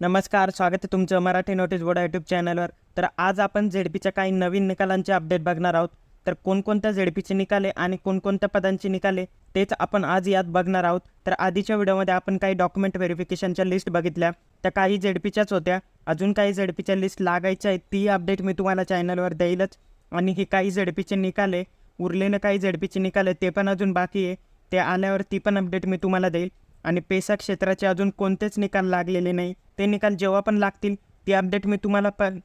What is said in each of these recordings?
नमस्कार स्वागत आहे तुमचं मराठी नोटीस बोर्ड यूट्यूब चॅनलवर. तर आज आपण झेडपीच्या काही नवीन निकालांचे अपडेट बघणार आहोत. तर कोणकोणत्या झेडपीचे निकाले आणि कोणकोणत्या पदांचे निकाले तेच आपण आज यात बघणार आहोत. तर आधीच्या व्हिडिओमध्ये आपण काही डॉक्युमेंट व्हेरिफिकेशनच्या लिस्ट बघितल्या. त्या काही झेडपीच्याच होत्या. अजून काही झेडपीच्या लिस्ट लागायच्या आहेत ती अपडेट मी तुम्हाला चॅनलवर देईलच. आणि हे काही झेडपीचे निकाले उरलेले काही झेडपीचे निकाले ते पण अजून बाकी आहे. ते आल्यावर ती पण अपडेट मी तुम्हाला देईल. आणि पेसा क्षेत्राचे अजून कोणतेच निकाल लागलेले नाही. ते निकाल जेव्हा पण लागतील ती अपडेट मी तुम्हाला पण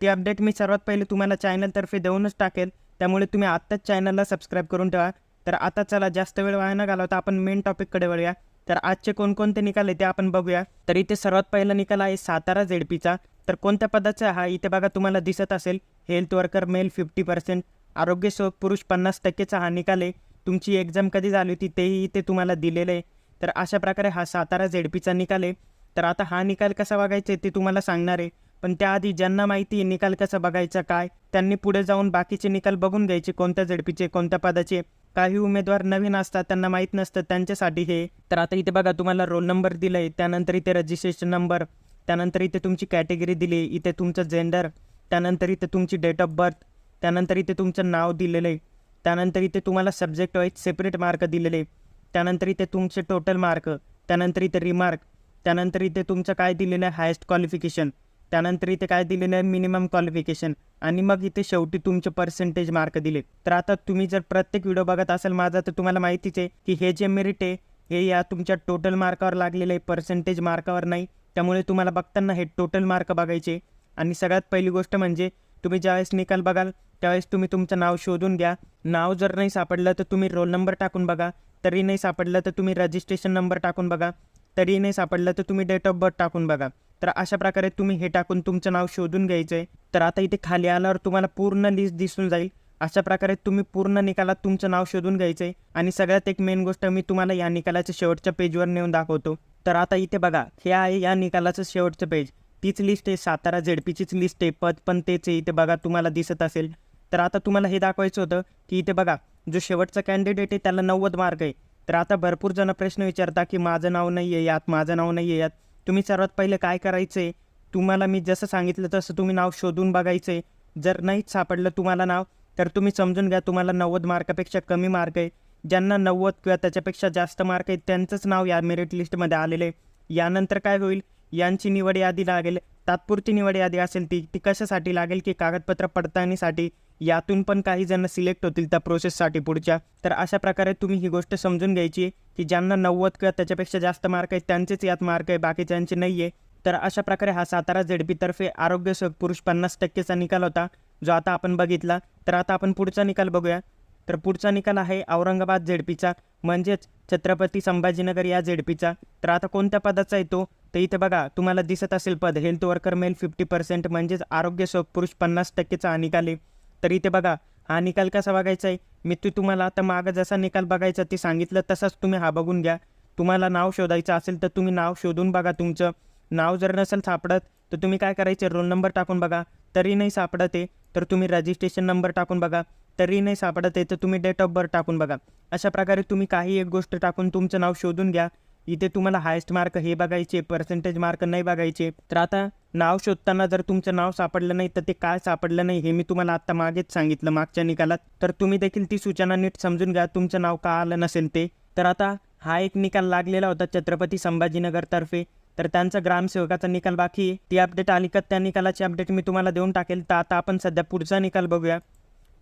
ती अपडेट मी सर्वात पहिले तुम्हाला चॅनलतर्फे देऊनच टाकेल. त्यामुळे तुम्ही आत्ताच चॅनलला सबस्क्राईब करून ठेवा. तर आता चला जास्त वेळ वाया न घालवता आपण मेन टॉपिककडे वळूया. तर आजचे कोणकोणते निकाल आहे ते आपण बघूया. तर इथे सर्वात पहिला निकाल आहे सातारा झेडपीचा तर कोणत्या पदाचा हा इथे बघा तुम्हाला दिसत असेल. Health worker male fifty percent आरोग्य सेवक पुरुष पन्नास टक्केचा हा निकाल आहे. तुमची एक्झाम कधी झाली होती तेही इथे तुम्हाला दिलेलं आहे. तर अशा प्रकारे हा सातारा झेडपीचा निकाल आहे. तर आता हा निकाल कसा बघायचा आहे ते तुम्हाला सांगणार आहे. पण त्याआधी ज्यांना माहिती आहे निकाल कसा बघायचा काय त्यांनी पुढे जाऊन बाकीचे निकाल बघून घ्यायचे कोणत्या झेडपीचे कोणत्या पदाचे. काही उमेदवार नवीन असतात त्यांना माहीत नसतं त्यांच्यासाठी हे. तर आता इथे बघा तुम्हाला रोल नंबर दिलं आहे त्यानंतर इथे रजिस्ट्रेशन नंबर त्यानंतर इथे तुमची कॅटेगरी दिली इथे तुमचं जेंडर त्यानंतर इथे तुमची डेट ऑफ बर्थ त्यानंतर इथे तुमचं नाव दिलेलं आहे. त्यानंतर इथे तुम्हाला सब्जेक्ट वाईज सेपरेट मार्क दिलेले त्यानंतर इथे तुमचे टोटल मार्क त्यानंतर इथे रिमार्क त्यानंतर इथे तुमचं काय दिलेलं आहे? हायेस्ट क्वालिफिकेशन त्यानंतर इथे काय दिलेलं आहे? मिनिमम क्वालिफिकेशन आणि मग इथे शेवटी तुमचे पर्सेंटेज मार्क दिले. तर आता तुम्ही जर प्रत्येक व्हिडिओ बघत असाल माझा तर तुम्हाला माहितीच आहे की हे जे मेरिट आहे हे या तुमच्या टोटल मार्कावर लागलेलं आहे. पर्सेंटेज मार्कावर नाही. त्यामुळे तुम्हाला बघताना हे टोटल मार्क बघायचे आणि सगळ्यात पहिली गोष्ट म्हणजे तुम्ही ज्यावेळेस निकाल बघाल त्यावेळेस तुम्ही तुमचं नाव शोधून घ्या. नाव जर नाही सापडलं तर तुम्ही रोल नंबर टाकून बघा. तरी नाही सापडलं तर तुम्ही रजिस्ट्रेशन नंबर टाकून बघा. तरी नाही सापडलं तर तुम्ही डेट ऑफ बर्थ टाकून बघा. तर अशा प्रकारे तुम्ही हे टाकून तुमचं नाव शोधून घ्यायचं आहे तर आता इथे खाली आल्यावर तुम्हाला पूर्ण लिस्ट दिसून जाईल. अशा प्रकारे तुम्ही पूर्ण निकालात तुमचं नाव शोधून घ्यायचं आहे आणि सगळ्यात एक मेन गोष्ट मी तुम्हाला या निकालाच्या शेवटच्या पेजवर नेऊन दाखवतो. तर आता इथे बघा हे आहे या निकालाचं शेवटचं पेज तीच लिस्ट आहे सातारा झेडपीचीच लिस्ट आहे पद पण तेच आहे. इथे बघा तुम्हाला दिसत असेल. तर आता तुम्हाला हे दाखवायचं होतं की इथे बघा जो शेवटचा कॅन्डिडेट आहे त्याला नव्वद मार्क आहे. तर आता भरपूर जण प्रश्न विचारता की माझं नाव नाही आहे यात माझं नाव नाही आहे यात तुम्ही सर्वात पहिले काय करायचं? आहे तुम्हाला मी जसं सांगितलं तसं तुम्ही नाव शोधून बघायचं. आहे जर नाहीच सापडलं तुम्हाला नाव तर तुम्ही समजून घ्या तुम्हाला नव्वद मार्कापेक्षा कमी मार्क आहे. ज्यांना नव्वद किंवा त्याच्यापेक्षा जास्त मार्क आहे त्यांचंच नाव या मेरिट लिस्टमध्ये आलेलं आहे. यानंतर काय होईल? यांची निवड यादी लागेल. तात्पुरती निवड यादी असेल ती ती कशासाठी लागेल? की कागदपत्र पडताळणीसाठी? यातून पण काही जण सिलेक्ट होतील त्या प्रोसेससाठी पुढच्या. तर अशा प्रकारे तुम्ही ही गोष्ट समजून घ्यायची आहे की ज्यांना नव्वद किंवा त्याच्यापेक्षा जास्त मार्क आहेत त्यांचेच यात मार्क आहे बाकीच्यांचे नाही आहे तर अशा प्रकारे हा सातारा झेडपीतर्फे आरोग्यसेवक पुरुष पन्नास टक्केचा निकाल होता जो आता आपण बघितला. तर आता आपण पुढचा निकाल बघूया. तर पुढचा निकाल आहे औरंगाबाद झेडपीचा म्हणजेच छत्रपती संभाजीनगर या झेडपीचा तर आता कोणत्या पदाचा येतो? तर इथे बघा तुम्हाला दिसत असेल पद health worker male fifty percent म्हणजेच आरोग्य पुरुष पन्नास टक्केचा निकाल आहे. तर इथे बघा हा निकाल कसा बघायचा आहे? मी तुम्हाला आता मागं जसा निकाल बघायचा ते सांगितलं तसाच तुम्ही हा बघून घ्या. तुम्हाला नाव शोधायचं असेल तर तुम्ही नाव शोधून बघा तुमचं. नाव जर नसेल सापडत तर तुम्ही काय करायचे? रोल नंबर टाकून बघा. तरी नाही सापडत आहे तर तुम्ही रजिस्ट्रेशन नंबर टाकून बघा. तरी नाही सापडत आहे तर तुम्ही डेट ऑफ बर्थ टाकून बघा. अशा प्रकारे तुम्ही काही एक गोष्ट टाकून तुमचं नाव शोधून घ्या. इथे तुम्हाला हायेस्ट मार्क हे बघायचे पर्सेंटेज मार्क नाही बघायचे. तर आता नाव शोधताना जर तुमचं नाव सापडलं नाही तर ते काय सापडलं नाही हे मी तुम्हाला आत्ता मागेच सांगितलं मागच्या निकालात. तर तुम्ही देखील ती सूचना नीट समजून घ्या तुमचं नाव का आलं नसेल ते. तर आता हा एक निकाल लागलेला होता छत्रपती संभाजीनगरतर्फे तर त्यांचा ग्रामसेवकाचा निकाल बाकी आहे. ती अपडेट आली का त्या निकालाची अपडेट मी तुम्हाला देऊन टाकेल. तर आता आपण सध्या पुढचा निकाल बघूया.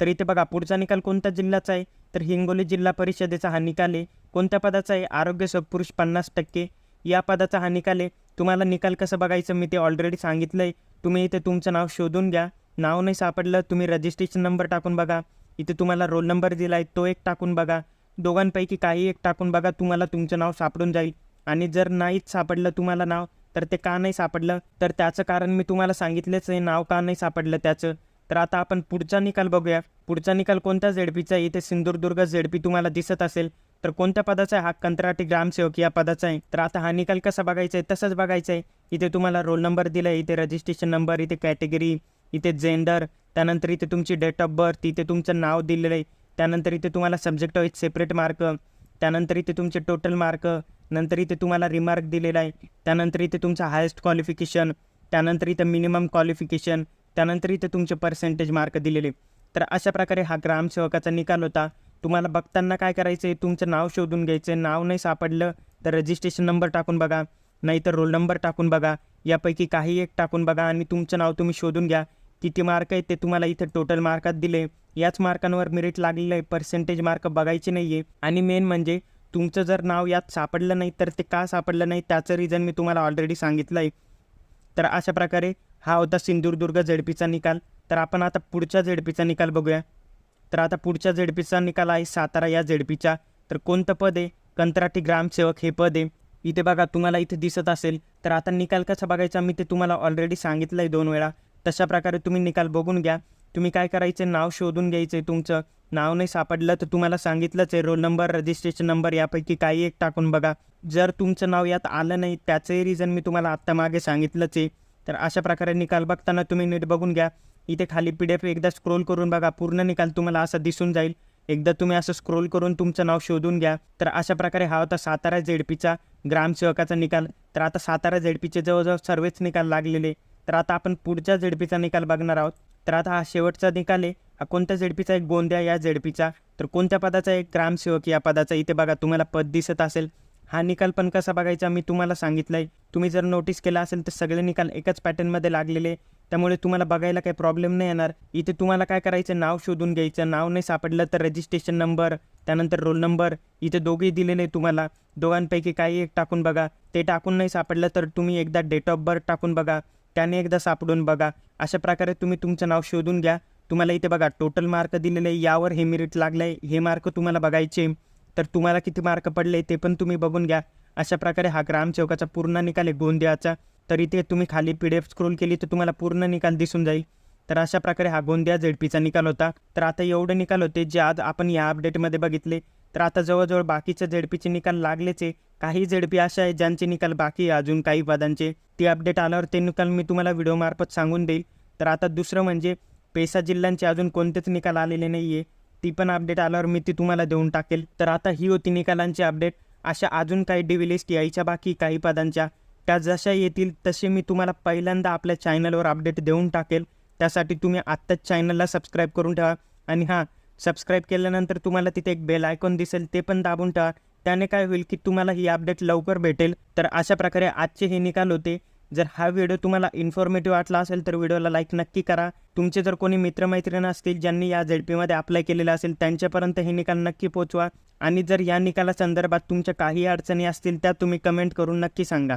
तर इथे बघा पुढचा निकाल कोणत्या जिल्ह्याचा आहे? तर हिंगोली जिल्हा परिषदेचा हा निकाल आहे. कोणत्या पदाचा आहे? आरोग्य सत्पुरुष पन्नास टक्के. या पदाचा हा निकाल आहे. तुम्हाला निकाल कसं बघायचं? मी ते ऑलरेडी सांगितलं आहे तुम्ही इथे तुमचं नाव शोधून घ्या. नाव नाही सापडलं तुम्ही रजिस्ट्रेशन नंबर टाकून बघा. इथे तुम्हाला रोल नंबर दिला आहे तो एक टाकून बघा. दोघांपैकी काही एक टाकून बघा तुम्हाला तुमचं नाव सापडून जाईल. आणि जर नाहीच सापडलं तुम्हाला नाव तर ते का नाही सापडलं? तर त्याचं कारण मी तुम्हाला सांगितलेच आहे नाव का नाही सापडलं त्याचं. तर आता आपण पुढचा निकाल बघूया. पुढचा निकाल कोणत्या झेडपीचा आहे? इथे सिंधुदुर्ग झेडपी तुम्हाला दिसत असेल. तर कोणत्या पदाचा आहे? हा कंत्राटी ग्रामसेवक या पदाचा आहे. तर आता हा निकाल कसा बघायचा आहे? तसंच बघायचा आहे. इथे तुम्हाला रोल नंबर दिला आहे. इथे रजिस्ट्रेशन नंबर इथे कॅटेगरी इथे जेंडर त्यानंतर इथे तुमची डेट ऑफ बर्थ इथे तुमचं नाव दिलेलं आहे. त्यानंतर इथे तुम्हाला सब्जेक्ट वाईज सेपरेट मार्क त्यानंतर इथे तुमचे टोटल मार्क नंतर इथे तुम्हाला रिमार्क दिलेला आहे. त्यानंतर इथे तुमचं हायेस्ट क्वालिफिकेशन त्यानंतर इथं मिनिमम क्वालिफिकेशन त्यानंतर इथे तुमचे पर्सेंटेज मार्क दिलेले. तर अशा प्रकारे हा ग्रामसेवकाचा निकाल होता. तुम्हाला बघताना काय करायचं आहे तुमचं नाव शोधून घ्यायचं आहे नाव नाही सापडलं तर रजिस्ट्रेशन नंबर टाकून बघा. नाहीतर रोल नंबर टाकून बघा. यापैकी काही एक टाकून बघा आणि तुमचं नाव तुम्ही शोधून घ्या. किती मार्क आहेत ते तुम्हाला इथे टोटल मार्कात दिले. याच मार्कांवर मेरिट लागलेलं आहे. पर्सेंटेज मार्क बघायचे नाही आहे आणि मेन म्हणजे तुमचं जर नाव यात सापडलं नाही तर ते का सापडलं नाही त्याचं रिझन मी तुम्हाला ऑलरेडी सांगितलं आहे. तर अशा प्रकारे हा होता सिंधुदुर्ग झेडपीचा निकाल. तर आपण आता पुढच्या झेडपीचा निकाल बघूया. तर आता पुढच्या झेडपीचा निकाल आहे. सातारा या झेडपीचा तर कोणतं पद आहे? कंत्राटी ग्रामसेवक हे पद आहे. इथे बघा तुम्हाला इथे दिसत असेल तर आता निकाल कसा बघायचा? मी ते तुम्हाला ऑलरेडी सांगितलं आहे दोन वेळा. तशा प्रकारे तुम्ही निकाल बघून घ्या. तुम्ही काय करायचं? नाव शोधून घ्यायचं आहे तुमचं. नाव नाही सापडलं तर तुम्हाला सांगितलंच आहे. रोल नंबर रजिस्ट्रेशन नंबर यापैकी काही एक टाकून बघा. जर तुमचं नाव यात आलं नाही त्याचंही रिझन मी तुम्हाला आत्ता मागे सांगितलंच आहे. तर अशा प्रकारे निकाल बघताना तुम्ही नीट बघून घ्या. इथे खाली पी डी एफ एकदा स्क्रोल करून बघा पूर्ण निकाल तुम्हाला असा दिसून जाईल. एकदा तुम्ही असं स्क्रोल करून तुमचं नाव शोधून घ्या. तर अशा प्रकारे हा होता सातारा झेडपीचा ग्रामसेवकाचा निकाल. तर आता सातारा झेडपीचे जवळजवळ सर्वच निकाल लागलेले. तर आता आपण पुढच्या झेडपीचा निकाल बघणार आहोत. तर आता हा शेवटचा निकाल आहे. हा कोणत्या झेडपीचा एक गोंद्या या झेडपीचा तर कोणत्या पदाचा? एक ग्रामसेवक या पदाचा. इथे बघा तुम्हाला पद दिसत असेल. हा निकाल पण कसा बघायचा? मी तुम्हाला सांगितलं आहे तुम्ही जर नोटीस केला असेल तर सगळे निकाल एकाच पॅटर्नमध्ये लागलेले. त्यामुळे तुम्हाला बघायला काही प्रॉब्लेम नाही येणार. इथे तुम्हाला काय करायचं? नाव शोधून घ्यायचं. नाव नाही सापडलं तर रजिस्ट्रेशन नंबर त्यानंतर रोल नंबर इथे दोघेही दिलेले तुम्हाला. दोघांपैकी काही एक टाकून बघा. ते टाकून नाही सापडलं तर तुम्ही एकदा डेट ऑफ बर्थ टाकून बघा. त्याने एकदा सापडून बघा. अशा प्रकारे तुम्ही तुमचं नाव शोधून घ्या. तुम्हाला इथे बघा टोटल मार्क दिलेले यावर हे मेरिट लागलं आहे हे मार्क तुम्हाला बघायचे. तर तुम्हाला किती मार्क पडले ते पण तुम्ही बघून घ्या. अशा प्रकारे हा ग्रामसेवकाचा पूर्ण निकाल आहे गोंदियाचा. तर इथे तुम्ही खाली पी डी एफ स्क्रोल केली तर तुम्हाला पूर्ण निकाल दिसून जाईल. तर अशा प्रकारे हा गोंदिया झेडपीचा निकाल होता. तर आता एवढे निकाल होते जे आज आपण या अपडेटमध्ये बघितले. तर आता जवळजवळ बाकीच्या झेडपीचे निकाल लागलेच आहे. काही झेडपी अशा आहे ज्यांचे निकाल बाकी आहे अजून काही पदांचे. ते अपडेट आल्यावर ते निकाल मी तुम्हाला व्हिडिओमार्फत सांगून देईल. तर आता दुसरं म्हणजे पेसा जिल्ह्यांचे अजून कोणतेच निकाल आलेले नाही आहे ती पण अपडेट आल्यावर मी ती तुम्हाला देऊन टाकेल. तर आता ही होती निकालांची अपडेट अशा अजून काही डिव्ही लिस्ट यायच्या बाकी काही पदांच्या. त्या जशा येतील तसे मी तुम्हाला पहिल्यांदा आपल्या चॅनलवर अपडेट देऊन टाकेल. त्यासाठी तुम्ही आत्ताच चॅनलला सबस्क्राईब करून ठेवा. आणि हां सबस्क्राईब केल्यानंतर तुम्हाला तिथे एक बेल आयकॉन दिसेल ते पण दाबून ठेवा. त्याने काय होईल की तुम्हाला ही अपडेट लवकर भेटेल. तर अशा प्रकारे आजचे हे निकाल होते. जर हा व्हिडिओ तुम्हाला इन्फॉर्मेटिव्ह वाटला असेल तर व्हिडिओला लाईक नक्की करा. तुमचे जर कोणी मित्रमैत्रिणी असतील ज्यांनी या झेडपीमध्ये अप्लाय केलेलं असेल त्यांच्यापर्यंत हे निकाल नक्की पोचवा आणि जर या निकाला संदर्भात तुमच्या काही अडचणी असतील त्या तुम्ही कमेंट करून नक्की सांगा.